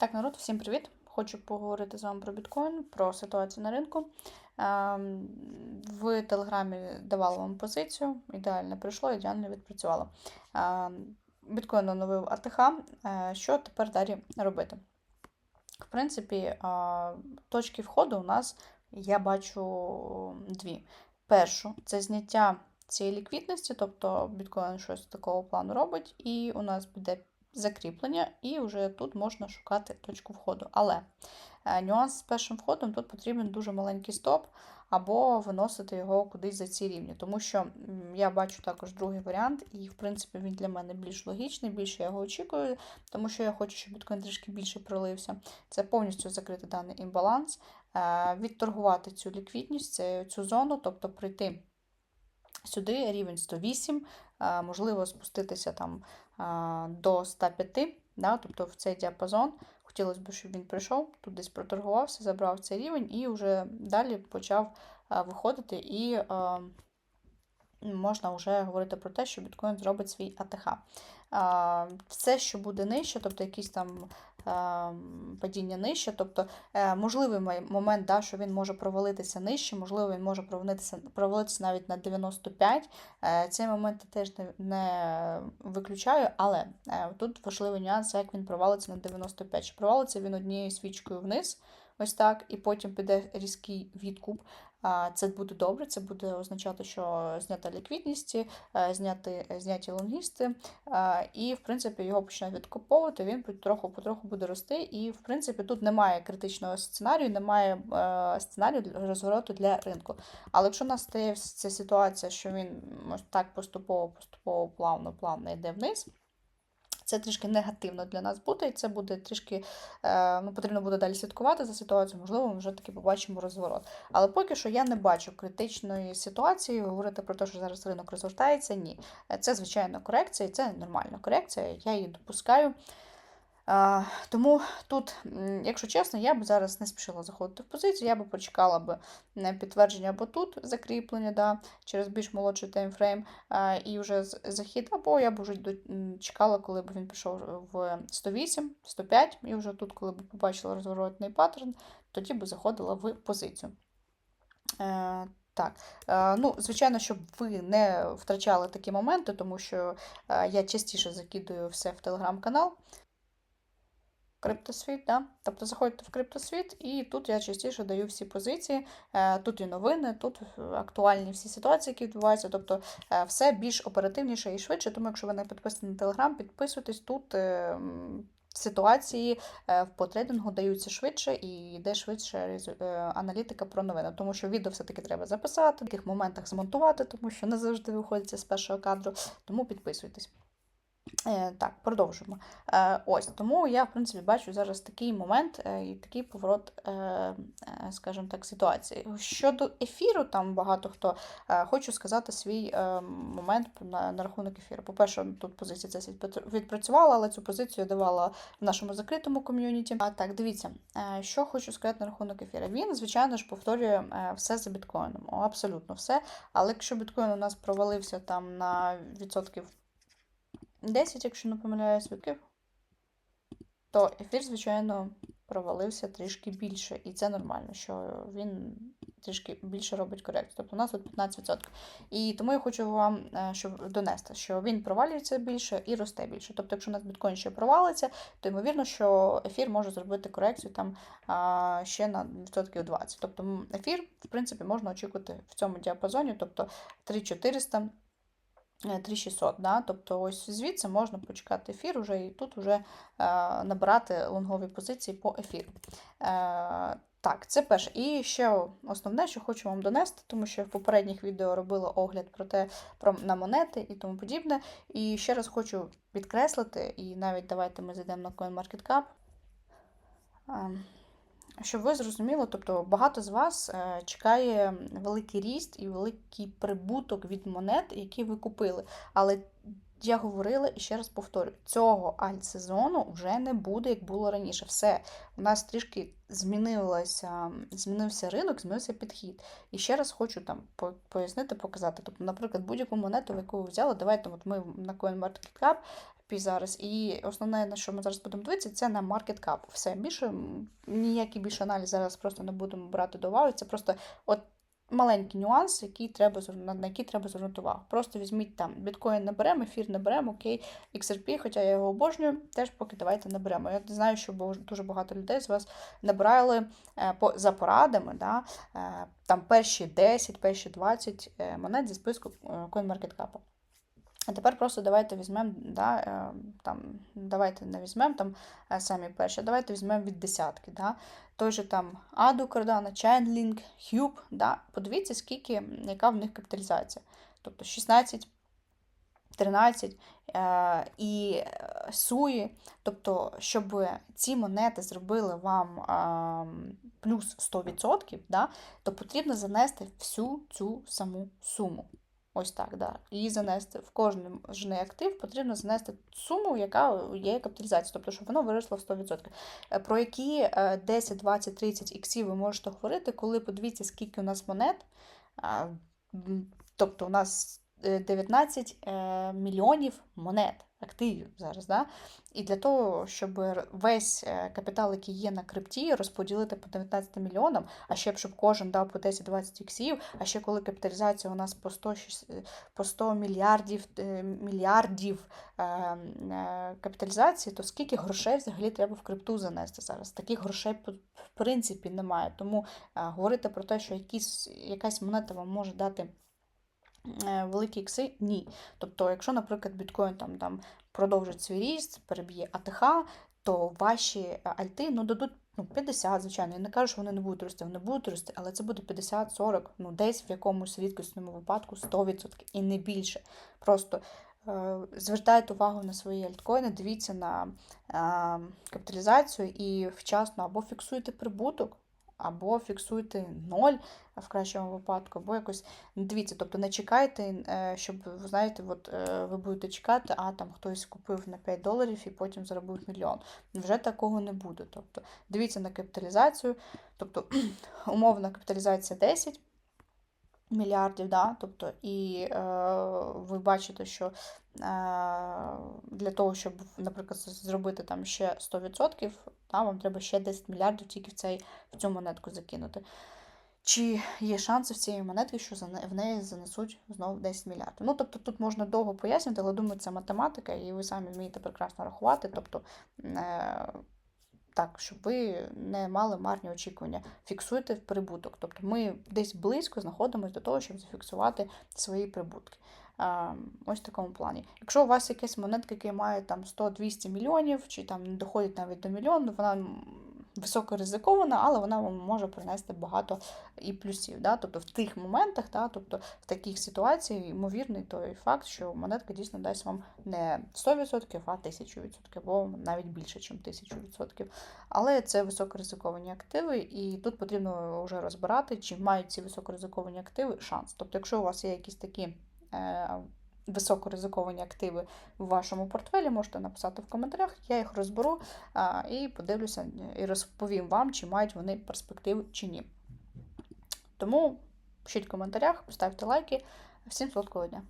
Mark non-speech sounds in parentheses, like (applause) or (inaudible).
Так, народ, всім привіт! Хочу поговорити з вами про біткоін, про ситуацію на ринку. Ем, В Телеграмі давала вам позицію, ідеально прийшло, ідеально відпрацювало. Ем, Біткоін оновив АТХ. Е, Що тепер далі робити? В принципі, е, точки входу у нас я бачу дві. Першу це зняття цієї ліквідності, тобто біткоін щось такого плану робить, і у нас буде закріплення, і вже тут можна шукати точку входу. Але е, нюанс з першим входом тут потрібен дуже маленький стоп, або виносити його кудись за ці рівні. Тому що я бачу також другий варіант, і, в принципі, він для мене більш логічний, більше я його очікую, тому що я хочу, щоб біткоін трішки більше пролився. Це повністю закрити даний імбаланс, е, відторгувати цю ліквідність, цю зону, тобто прийти. Сюди рівень 108, е, можливо, спуститися там до 105, да, тобто в цей діапазон. Хотілося б, щоб він прийшов, тут десь проторгувався, забрав цей рівень і вже далі почав виходити, і можна вже говорити про те, що біткоін зробить свій АТХ. Все, що буде нижче, тобто якісь там падіння нижче, тобто е, можливий момент, да, що він може провалитися нижче, можливо, він може провалитися провалитися навіть на 95. Е, цей момент я теж не виключаю, але е, тут важливий нюанс, як він провалиться на 95. Чи провалиться він однією свічкою вниз, ось так, і потім піде різкий відкуп. Це буде добре, це буде означати, що знята ліквідність, е, зняти, зняті лонгісти, і, в принципі, його почне відкуповувати, він трохи-потроху буде рости. І, в принципі, тут немає критичного сценарію, немає е, сценарію розвороту для ринку. Але якщо у нас стає ця ситуація, що він так поступово, поступово, плавно, плавно йде вниз. Це трішки негативно для нас буде, і це буде трішки е, ну, потрібно буде далі слідкувати за ситуацією, можливо, ми вже таки побачимо розворот. Але поки що я не бачу критичної ситуації, говорити про те, що зараз ринок розвертається, ні. Це, звичайно, корекція, і це нормальна корекція, я її допускаю. Тому тут, якщо чесно, я б зараз не спішила заходити в позицію, я б почекала б підтвердження або тут закріплення да, через більш молодший таймфрейм, і вже захід, або я б вже чекала, коли б він пішов в 108, 105, і вже тут, коли б побачила розворотний паттерн, тоді б заходила в позицію. Е, так, ну, звичайно, щоб ви не втрачали такі моменти, тому що я частіше закидую все в телеграм-канал. Криптосвіт, да? тобто заходите в криптосвіт, і тут я частіше даю всі позиції, е, тут і новини, тут актуальні всі ситуації, які відбуваються. Тобто е, все більш оперативніше і швидше. Тому, якщо ви не підписані на Телеграм, підписуйтесь тут. Е, ситуації по трейдингу даються швидше і йде швидше аналітика про новини, тому що відео все-таки треба записати, в тих моментах змонтувати, тому що не завжди виходиться з першого кадру. Тому підписуйтесь. Е, так, продовжуємо. Е, ось, Тому я, в принципі, бачу зараз такий момент е, і такий поворот, скажімо так, ситуації. Щодо ефіру, там багато хто хочу сказати свій момент на, на рахунок ефіру. По-перше, тут позиція це відпрацювала, але цю позицію я давала в нашому закритому ком'юніті. А так, дивіться, що хочу сказати на рахунок ефіру. Він, звичайно ж, повторює все за біткоїном. Абсолютно все. Але якщо біткоін у нас провалився там на відсотків. 10, якщо не помиляюсь, відкрив, то ефір, звичайно, провалився трішки більше. І це нормально, що він трішки більше робить корекцію. Тобто у нас тут 15%. І тому я хочу вам е, щоб донести, що він провалюється більше і росте більше. Тобто, якщо у нас біткоін ще провалиться, то ймовірно, що ефір може зробити корекцію там ще на відсотків 20. Тобто ефір, в принципі, можна очікувати в цьому діапазоні, тобто 3400. 3600. Е, да? Тобто ось звідси можна почекати ефір уже і тут вже е, набирати лонгові позиції по ефіру. Е, так, це перше. І ще основне, що хочу вам донести, тому що в попередніх відео робила огляд про те, про на монети і тому подібне. І ще раз хочу підкреслити, і навіть давайте ми зайдемо на CoinMarketCap. Щоб ви зрозуміли, тобто багато з вас е, чекає великий ріст і великий прибуток від монет, які ви купили. Але я говорила і ще раз повторю: цього альт-сезону вже не буде, як було раніше. Все, у нас трішки змінилося, змінився ринок, змінився підхід. І ще раз хочу там пояснити, показати. Тобто, наприклад, будь-яку монету, яку ви взяли, давайте от ми на CoinMarketCap зараз. І основне, на що ми зараз будемо дивитися, це на market cap. Все більше ніякий більше аналіз зараз просто не будемо брати до уваги. Це просто от маленький нюанс, який треба на який треба звернути увагу. Просто візьміть там біткоін не беремо, ефір не беремо, окей, XRP, хоча я його обожнюю, теж поки давайте не беремо. Я знаю, що дуже багато людей з вас набирали е, по, за порадами, да, е, там перші 10, перші 20 е, монет зі списку CoinMarketCap. А тепер просто давайте візьмемо, да, е, там, давайте не візьмемо там е, самі перші, давайте візьмемо від десятки. Да. Той же там Аду Cardano, Chainlink, Hube, да. подивіться, скільки, яка в них капіталізація. Тобто 16, 13 е, і суї. Тобто, щоб ці монети зробили вам плюс 100%, да, то потрібно занести всю цю саму суму. Ось так, да. Її занести в кожен актив потрібно занести суму, яка є капіталізація, тобто, щоб воно виросло в 100%. Е, Про які е, 10, 20, 30 іксів ви можете говорити, коли подивіться, скільки у нас монет. Тобто у нас 19 е, мільйонів монет активів зараз. Да? І для того, щоб весь е, капітал, який є на крипті, розподілити по 19 мільйонам, а ще б щоб кожен дав по 10-20 іксів, а ще коли капіталізація у нас по 100, щось, е, по 100 мільярдів, мільярдів капіталізації, то скільки грошей взагалі треба в крипту занести зараз? Таких грошей в принципі немає. Тому говорити про те, що якісь, якась монета вам може дати великі ікси, ні. Тобто, якщо, наприклад, біткоін там, там продовжить свій ріст, переб'є АТХ, то ваші е, альти ну, дадуть ну, 50, звичайно. Я не кажу, що вони не будуть рости, вони будуть рости, але це буде 50, 40, ну десь в якомусь рідкісному випадку 100% і не більше. Просто е, звертайте увагу на свої альткоїни, дивіться на е, капіталізацію і вчасно або фіксуйте прибуток, або фіксуйте ноль в кращому випадку, або якось дивіться, тобто не чекайте, е, щоб ви знаєте, от е, ви будете чекати, а там хтось купив на 5 доларів і потім заробив мільйон. Вже такого не буде. Тобто дивіться на капіталізацію, тобто (clears throat) умовна капіталізація 10 мільярдів, да? тобто, і е, ви бачите, що е, для того, щоб, наприклад, зробити там ще 100%, да, вам треба ще 10 мільярдів тільки в, цей, в цю монетку закинути. Чи є шанси в цієї монетки, що в неї занесуть знову 10 мільярдів? Ну, тобто тут можна довго пояснювати, але думаю, це математика, і ви самі вмієте прекрасно рахувати. Тобто, е, так, щоб ви не мали марні очікування. Фіксуйте прибуток. Тобто ми десь близько знаходимося до того, щоб зафіксувати свої прибутки. Ось в такому плані. Якщо у вас якась монетка, яка має там 100-200 мільйонів, чи там не доходить навіть до мільйону, вона м, високо ризикована, але вона вам може принести багато і плюсів. Да? Тобто в тих моментах, да? тобто в таких ситуаціях, ймовірний той факт, що монетка дійсно дасть вам не 100%, а 1000%, або навіть більше, ніж 1000%. Але це високоризиковані активи, і тут потрібно вже розбирати, чи мають ці високоризиковані активи шанс. Тобто, якщо у вас є якісь такі е, високоризиковані активи в вашому портфелі, можете написати в коментарях, я їх розберу і подивлюся і розповім вам, чи мають вони перспективи чи ні. Тому пишіть в коментарях, поставте лайки. Всім солодкого дня!